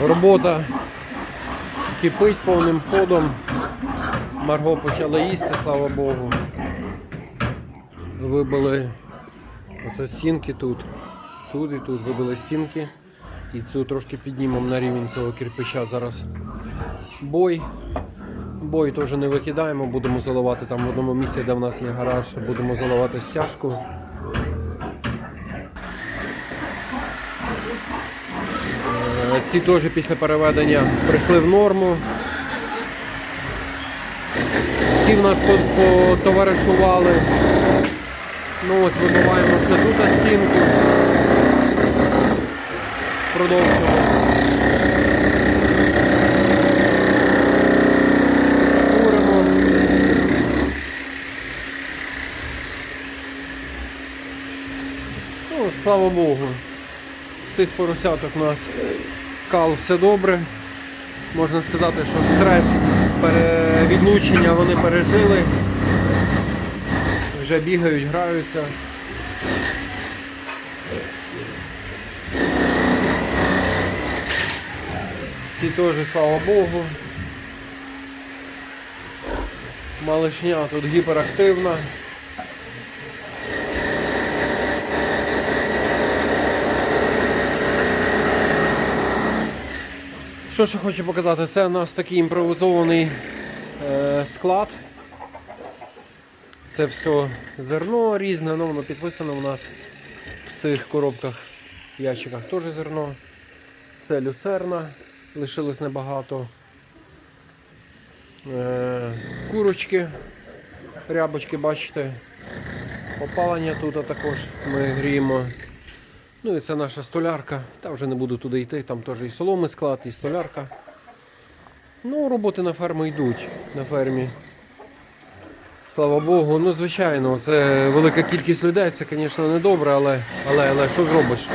Робота кипить повним ходом. Марго почала їсти, слава Богу. Вибили оце стінки тут. Тут і тут вибили стінки. І цю трошки піднімемо на рівень цього кирпича зараз. Бой. Бой теж не викидаємо, будемо заливати там в одному місці, де в нас є гараж, будемо заливати стяжку. Е, Ці теж після переведення прийшли в норму. Ці в нас потоваришували. Ну ось вибиваємо ще тут стінку. Продовжуємо. Ну, слава Богу. Цих поросяток у нас кал все добре. Можна сказати, що стрес відлучення вони пережили. Вже бігають, граються. Ці теж, слава Богу. Малишня тут гіперактивна. Що ще хочу показати, це у нас такий імпровізований е, склад. Це все зерно різне, ну, воно підписано у нас в цих коробках, ящиках теж зерно. Це люцерна, лишилось небагато. Е, курочки, рябочки, бачите. Опалення тут також ми гріємо. Ну і це наша столярка. Та вже не буду туди йти, там теж і соломи склад, і столярка. Ну, роботи на ферму йдуть на фермі. Слава Богу, ну звичайно, це велика кількість людей, це, звісно, не добре, але, але, але що зробиш?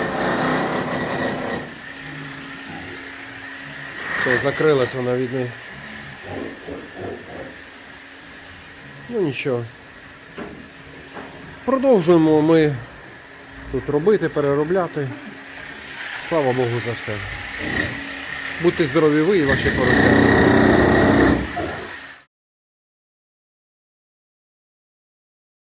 Все, закрилась вона від неї. Ну нічого. Продовжуємо ми тут робити, переробляти. Слава Богу за все. Будьте здорові ви і ваші поросята.